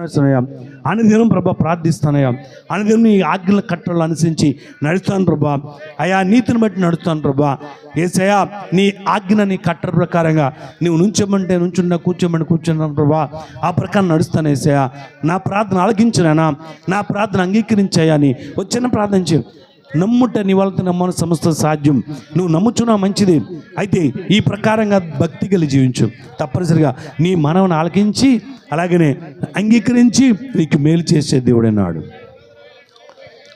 నడుస్తున్నాయా అనుదినం ప్రభా ప్రార్థిస్తానయ్యా. అనుదినం నీ ఆజ్ఞల కట్టలు అనుసరించి నడుస్తాను ప్రభా. అయా నీతిని బట్టి నడుస్తాను ప్రభా. ఏసయా నీ ఆజ్ఞ నీ కట్ట ప్రకారంగా నువ్వు నుంచోమంటే నుంచున్నా కూర్చోమంటే కూర్చున్నాను ప్రభా. ఆ ప్రకారం నడుస్తాను ఏసయా నా ప్రార్థన ఆలకించినానా నా ప్రార్థన అంగీకరించాయా అని వచ్చిన ప్రార్థన చేయి. నమ్ముట నీ వాళ్ళతో నమ్మని సమస్త సాధ్యం. నువ్వు నమ్ముచున్నా మంచిది. అయితే ఈ ప్రకారంగా భక్తి కలిగి జీవించు. తప్పనిసరిగా నీ మనవను ఆలకించి అలాగనే అంగీకరించి నీకు మేలు చేసే దేవుడన్నాడు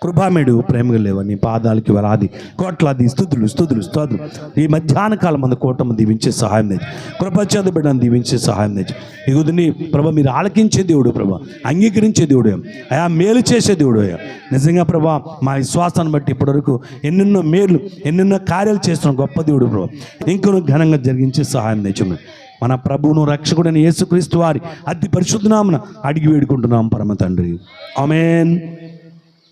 కృభామేడు ప్రేమగా లేవ? నీ పాదాలకి వరాది కోట్లాది స్థుతులు స్థుతులు స్తోతులు ఈ మధ్యాహ్న కాలం మన కూటమి దీవించే సహాయం తెచ్చు కృపచేత బిడ్డను దీవించే సహాయం తెచ్చు ఇగుదిని ప్రభ మీరు ఆలకించే దేవుడు ప్రభ. అంగీకరించే దేవుడు అయా మేలు చేసే దేవుడు అయ్యా. నిజంగా ప్రభా మా విశ్వాసాన్ని బట్టి ఇప్పటివరకు ఎన్నెన్నో మేలు ఎన్నెన్నో కార్యాలు చేస్తున్న గొప్ప దేవుడు ప్రభా. ఇంకొన ఘనంగా జరిగించే సహాయం తెచ్చు మన ప్రభువును రక్షకుడని యేసుక్రీస్తు వారి అతి పరిశుద్ధనామన అడిగి వేడుకుంటున్నాం పరమ తండ్రి. ఆమెన్.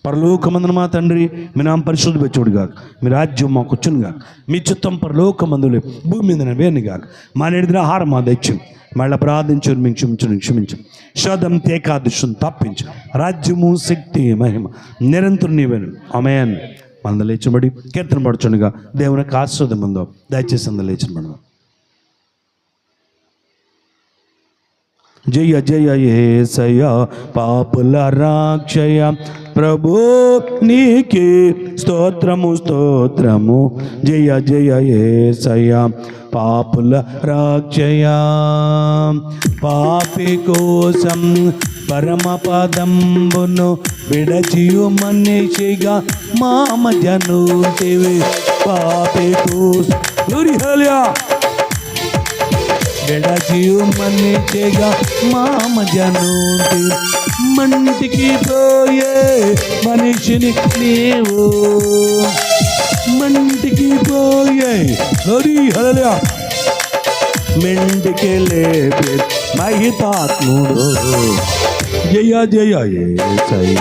పరలోకమందున మా తండ్రి మీ నామ పరిశుద్ధ పెచ్చుడుగాక మీ రాజ్యం మాకు వచ్చునుగాక. మీ చిత్తం పరలోకమందులు భూమి మీద వేణిగాక మా నేడిదిన ఆహారం మా దైత్యం మళ్ళీ ప్రార్థించు మేము క్షమించు క్షమించు. శోధం తేకాదృశ్యం తప్పించు. రాజ్యము శక్తి మహిమ నిరంతరం నీవేను అమేన్ మందలేచబడి కీర్తన పడుచుండగా దేవునికి ఆశ్రదం ఉందో దయచేసి అంద జయ జయ ఏసయ పాపుల రాక్షయ. ప్రభు నీకే స్తోత్రము స్తోత్రము. జయ జయ ఏసయ పాపుల రాక్షయ. పాపి కోసం పరమ పదంబును విడచియు మనిషిగా మామ మధ్యను పాపి కోసం. Glory, hallelujah. విడచియు మన్నిచేగా మామ జనుంటి మంటికి పోయే మనిషిని నీవు మంటికి పోయే హరి హరలే మెంటికి లేపే మహితాత్ముడు జయ జయ ఏసయ్య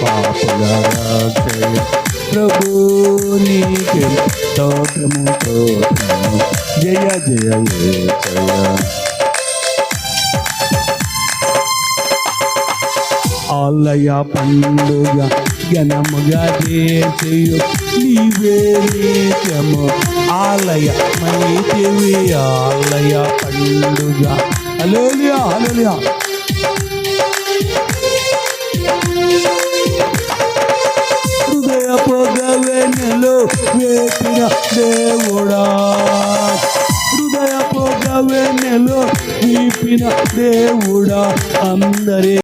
పాపల జయ ప్రభు నీకే స్తోత్రము స్తోత్రము జయ జయ జయ ఆలయ పండుగ ఘనముగా చేసేయు నీవే నిత్యము ఆలయ మైతివి ఆలయ పండుగ. అలోలియా అలోలియా నడిపిన దేవుడా అందరి